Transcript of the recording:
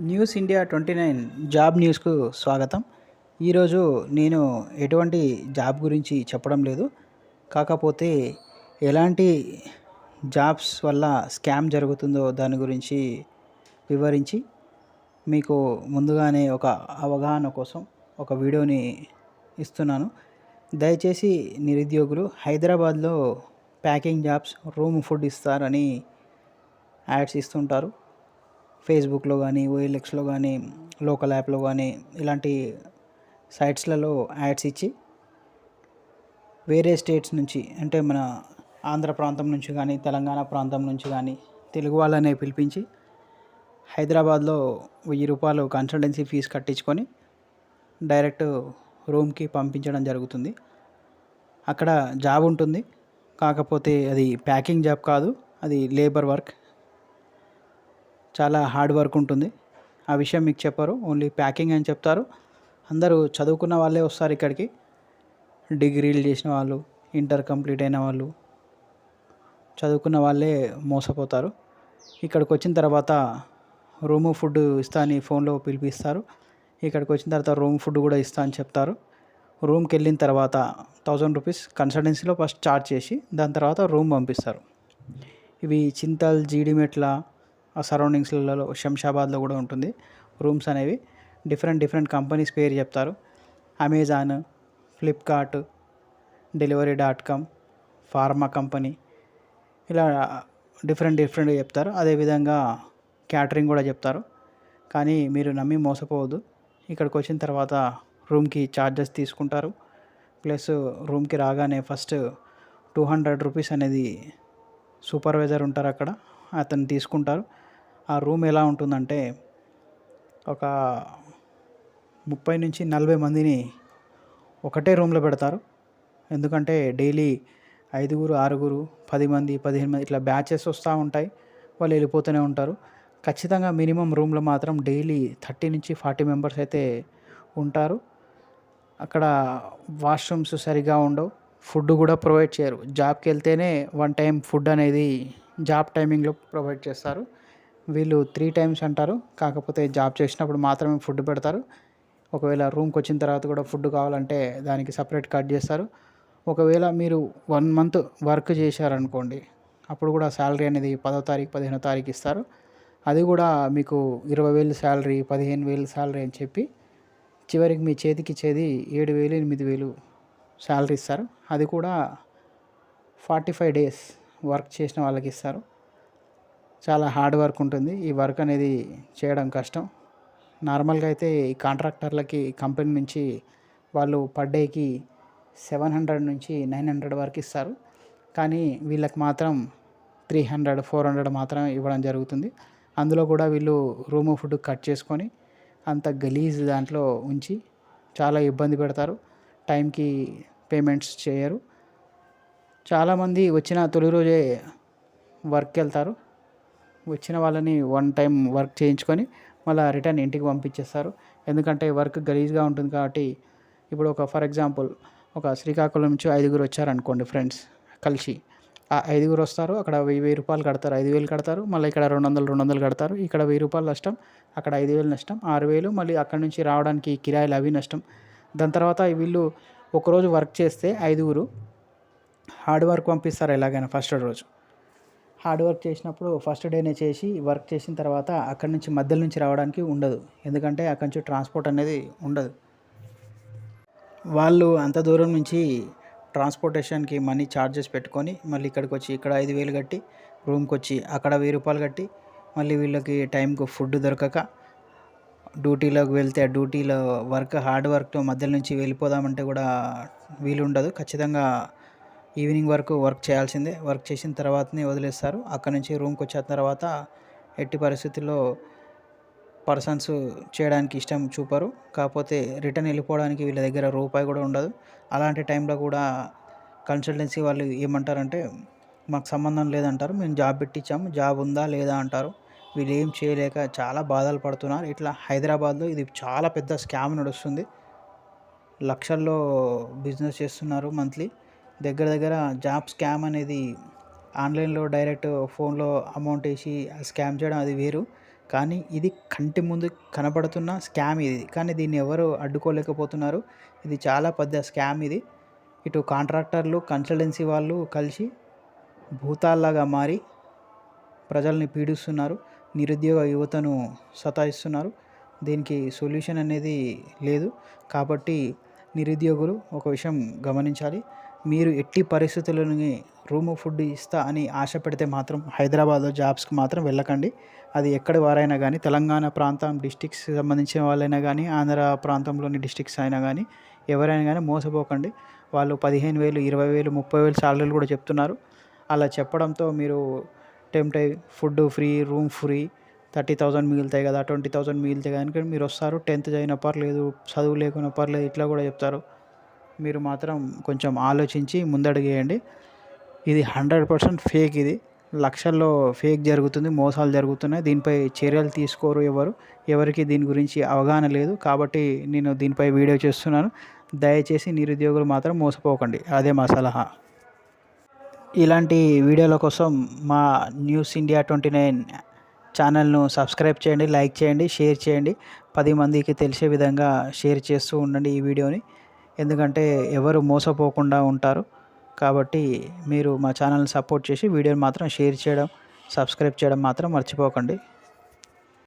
News India twenty nine job న్యూస్కు స్వాగతం. ఈరోజు నేను ఎటువంటి జాబ్ గురించి చెప్పడం లేదు. కాకపోతే ఎలాంటి జాబ్స్ వల్ల స్కామ్ జరుగుతుందో దాని గురించి వివరించి మీకు ముందుగానే ఒక అవగాహన కోసం ఒక వీడియోని ఇస్తున్నాను. దయచేసి నిరుద్యోగులు హైదరాబాద్లో ప్యాకింగ్ జాబ్స్ రూమ్ ఫుడ్ ఇస్తారని యాడ్స్ ఇస్తుంటారు. ఫేస్బుక్లో కానీ ఓఎల్ఎక్స్లో కానీ లోకల్ యాప్లో కానీ ఇలాంటి సైట్స్లలో యాడ్స్ ఇచ్చి వేరే స్టేట్స్ నుంచి అంటే మన ఆంధ్ర ప్రాంతం నుంచి కానీ తెలంగాణ ప్రాంతం నుంచి కానీ తెలుగు వాళ్ళనే పిలిపించి హైదరాబాద్లో వెయ్యి రూపాయలు కన్సల్టెన్సీ ఫీజు కట్టించుకొని డైరెక్ట్ రూమ్కి పంపించడం జరుగుతుంది. అక్కడ జాబ్ ఉంటుంది. కాకపోతే అది ప్యాకింగ్ జాబ్ కాదు. అది లేబర్ వర్క్. చాలా హార్డ్ వర్క్ ఉంటుంది. ఆ విషయం మీకు చెప్పరు. ఓన్లీ ప్యాకింగ్ అని చెప్తారు. అందరూ చదువుకున్న వాళ్ళే వస్తారు ఇక్కడికి. డిగ్రీలు చేసిన వాళ్ళు ఇంటర్ కంప్లీట్ అయిన వాళ్ళు చదువుకున్న వాళ్ళే మోసపోతారు. ఇక్కడికి వచ్చిన తర్వాత రూము ఫుడ్ ఇస్తా అని ఫోన్లో పిలిపిస్తారు. ఇక్కడికి వచ్చిన తర్వాత రూమ్ ఫుడ్ కూడా ఇస్తా అని చెప్తారు. రూమ్కి వెళ్ళిన తర్వాత థౌజండ్ రూపీస్ కన్సల్టెన్సీలో ఫస్ట్ చార్జ్ చేసి దాని తర్వాత రూమ్ పంపిస్తారు. ఇవి చింతల్ జీడిమెట్ల సరౌండింగ్స్లలో శంషాబాద్లో కూడా ఉంటుంది. రూమ్స్ అనేవి డిఫరెంట్ డిఫరెంట్ కంపెనీస్ పేరు చెప్తారు. Amazon Flipkart delivery dot com pharma company ఇలా డిఫరెంట్ డిఫరెంట్ చెప్తారు. అదేవిధంగా క్యాటరింగ్ కూడా చెప్తారు. కానీ మీరు నమ్మి మోసపోవద్దు. ఇక్కడికి వచ్చిన తర్వాత రూమ్కి ఛార్జెస్ తీసుకుంటారు. ప్లస్ రూమ్కి రాగానే ఫస్ట్ టూ హండ్రెడ్ రూపీస్ అనేది సూపర్వైజర్ ఉంటారు అక్కడ. అతను తీసుకుంటారు. ఆ రూమ్ ఎలా ఉంటుందంటే ఒక ముప్పై నుంచి నలభై మందిని ఒకటే రూమ్లో పెడతారు. ఎందుకంటే డైలీ ఐదుగురు ఆరుగురు పది మంది పదిహేను మంది ఇట్లా బ్యాచెస్ వస్తూ ఉంటాయి. వాళ్ళు వెళ్ళిపోతూనే ఉంటారు. ఖచ్చితంగా మినిమం రూమ్లో మాత్రం డైలీ థర్టీ నుంచి ఫార్టీ మెంబర్స్ అయితే ఉంటారు. అక్కడ వాష్రూమ్స్ సరిగా ఉండవు. ఫుడ్ కూడా ప్రొవైడ్ చేయరు. జాబ్కి వెళ్తేనే వన్ టైం ఫుడ్ అనేది జాబ్ టైమింగ్లో ప్రొవైడ్ చేస్తారు. వీళ్ళు త్రీ టైమ్స్ అంటారు. కాకపోతే జాబ్ చేసినప్పుడు మాత్రమే ఫుడ్ పెడతారు. ఒకవేళ రూమ్కి వచ్చిన తర్వాత కూడా ఫుడ్ కావాలంటే దానికి సపరేట్ కట్ చేస్తారు. ఒకవేళ మీరు వన్ మంత్ వర్క్ చేశారనుకోండి అప్పుడు కూడా శాలరీ అనేది పదో తారీఖు పదిహేనో తారీఖు ఇస్తారు. అది కూడా మీకు ఇరవై వేలు శాలరీ పదిహేను వేలు శాలరీ అని చెప్పి చివరికి మీ చేతికి చేది ఏడు వేలు ఎనిమిది వేలు శాలరీ ఇస్తారు. అది కూడా ఫార్టీ ఫైవ్ డేస్ వర్క్ చేసిన వాళ్ళకి ఇస్తారు. చాలా హార్డ్ వర్క్ ఉంటుంది. ఈ వర్క్ అనేది చేయడం కష్టం. నార్మల్గా అయితే ఈ కాంట్రాక్టర్లకి కంపెనీ నుంచి వాళ్ళు పర్ డేకి సెవెన్ హండ్రెడ్ నుంచి నైన్ హండ్రెడ్ వరకు ఇస్తారు. కానీ వీళ్ళకి మాత్రం త్రీ హండ్రెడ్ ఫోర్ హండ్రెడ్ మాత్రమే ఇవ్వడం జరుగుతుంది. అందులో కూడా వీళ్ళు రూమ్ ఫుడ్ కట్ చేసుకొని అంత గలీజ్ దాంట్లో ఉంచి చాలా ఇబ్బంది పెడతారు. టైంకి పేమెంట్స్ చేయరు. చాలామంది వచ్చిన తొలి రోజే వర్క్కి వెళ్తారు. వచ్చిన వాళ్ళని వన్ టైం వర్క్ చేయించుకొని మళ్ళీ రిటర్న్ ఇంటికి పంపించేస్తారు. ఎందుకంటే వర్క్ గలీజ్గా ఉంటుంది కాబట్టి ఇప్పుడు ఒక ఫర్ ఎగ్జాంపుల్ ఒక శ్రీకాకుళం నుంచి ఐదుగురు వచ్చారనుకోండి ఫ్రెండ్స్ కలిసి. ఆ ఐదుగురు వస్తారు అక్కడ వెయ్యి వెయ్యి రూపాయలు కడతారు ఐదు వేలు కడతారు మళ్ళీ ఇక్కడ రెండు వందలు రెండు వందలు కడతారు ఇక్కడ వెయ్యి రూపాయలు నష్టం అక్కడ ఐదు వేలు నష్టం ఆరు వేలు మళ్ళీ అక్కడ నుంచి రావడానికి కిరాయిలు అవి నష్టం. దాని తర్వాత వీళ్ళు ఒకరోజు వర్క్ చేస్తే ఐదుగురు హార్డ్ వర్క్ పంపిస్తారు ఎలాగైనా ఫస్ట్ రోజు. హార్డ్ వర్క్ చేసినప్పుడు ఫస్ట్ డేనే చేసి వర్క్ చేసిన తర్వాత అక్కడి నుంచి మధ్యలో నుంచి రావడానికి ఉండదు. ఎందుకంటే అక్కడి నుంచి ట్రాన్స్పోర్ట్ అనేది ఉండదు. వాళ్ళు అంత దూరం నుంచి ట్రాన్స్పోర్టేషన్కి మనీ ఛార్జెస్ పెట్టుకొని మళ్ళీ ఇక్కడికి వచ్చి ఇక్కడ ఐదు వేలు కట్టి రూమ్కి వచ్చి అక్కడ వెయ్యి రూపాయలు కట్టి మళ్ళీ వీళ్ళకి టైంకు ఫుడ్ దొరకక డ్యూటీలోకి వెళ్తే ఆ డ్యూటీలో వర్క్ హార్డ్ వర్క్ మధ్యలో నుంచి వెళ్ళిపోదామంటే కూడా వీలు ఉండదు ఖచ్చితంగా ఈవినింగ్ వరకు వర్క్ చేయాల్సిందే. వర్క్ చేసిన తర్వాతనే వదిలేస్తారు. అక్కడ నుంచి రూమ్కి వచ్చిన తర్వాత ఎట్టి పరిస్థితుల్లో పర్సన్స్ చేయడానికి ఇష్టం చూపరు. కాకపోతే రిటర్న్ వెళ్ళిపోవడానికి వీళ్ళ దగ్గర రూపాయి కూడా ఉండదు. అలాంటి టైంలో కూడా కన్సల్టెన్సీ వాళ్ళు ఏమంటారంటే మాకు సంబంధం లేదంటారు. మేము జాబ్ పెట్టించాము. జాబ్ ఉందా లేదా అంటారు. వీళ్ళు ఏం చేయలేక చాలా బాధలు పడుతున్నారు. ఇట్లా హైదరాబాద్లో ఇది చాలా పెద్ద స్కామ్ నడుస్తుంది. లక్షల్లో బిజినెస్ చేస్తున్నారు మంత్లీ. దగ్గర దగ్గర జాబ్ స్కామ్ అనేది ఆన్లైన్లో డైరెక్ట్ ఫోన్లో అమౌంట్ వేసి స్కామ్ చేయడం అది వేరు. కానీ ఇది కంటి ముందు కనపడుతున్న స్కామ్ ఇది. కానీ దీన్ని ఎవరు అడ్డుకోలేకపోతున్నారు. ఇది చాలా పెద్ద స్కామ్ ఇది. ఇటు కాంట్రాక్టర్లు కన్సల్టెన్సీ వాళ్ళు కలిసి భూతాల్లాగా మారి ప్రజల్ని పీడిస్తున్నారు. నిరుద్యోగ యువతను సతాయిస్తున్నారు. దీనికి సొల్యూషన్ అనేది లేదు. కాబట్టి నిరుద్యోగులు ఒక విషయం గమనించాలి. మీరు ఎట్టి పరిస్థితులని రూము ఫుడ్ ఇస్తా అని ఆశ పెడితే మాత్రం హైదరాబాద్లో జాబ్స్కి మాత్రం వెళ్ళకండి. అది ఎక్కడి వారైనా కానీ తెలంగాణ ప్రాంతం డిస్టిక్స్ సంబంధించిన వాళ్ళైనా కానీ ఆంధ్ర ప్రాంతంలోని డిస్టిక్స్ అయినా కానీ ఎవరైనా కానీ మోసపోకండి. వాళ్ళు పదిహేను వేలు ఇరవై వేలు ముప్పై వేలు సాలరీలు కూడా చెప్తున్నారు. అలా చెప్పడంతో మీరు టెంప్ట్ అయ్యి food free room free thirty thousand మిగులుతాయి కదా ట్వంటీ థౌజండ్ మిగులుతాయి కనుక మీరు వస్తారు. టెన్త్ చదివిన పర్లేదు చదువు లేకున్నా పర్లేదు ఇట్లా కూడా చెప్తారు. మీరు మాత్రం కొంచెం ఆలోచించి ముందడుగేయండి. ఇది హండ్రెడ్ పర్సెంట్ ఫేక్ ఇది. లక్షల్లో ఫేక్ జరుగుతుంది మోసాలు జరుగుతున్నాయి. దీనిపై చర్యలు తీసుకోరు ఎవరు. ఎవరికి దీని గురించి అవగాహన లేదు. కాబట్టి నేను దీనిపై వీడియో చేస్తున్నాను. దయచేసి నిరుద్యోగులు మాత్రం మోసపోకండి. అదే మా సలహా. ఇలాంటి వీడియోల కోసం మా న్యూస్ ఇండియా ట్వంటీ నైన్ ఛానల్ను సబ్స్క్రైబ్ చేయండి లైక్ చేయండి షేర్ చేయండి. పది మందికి తెలిసే విధంగా షేర్ చేస్తూ ఉండండి ఈ వీడియోని. ఎందుకంటే ఎవరు మోసపోకుండా ఉంటారు. కాబట్టి మీరు మా ఛానల్ని సపోర్ట్ చేసి వీడియోని మాత్రం షేర్ చేయడం సబ్స్క్రైబ్ చేయడం మాత్రం మర్చిపోకండి.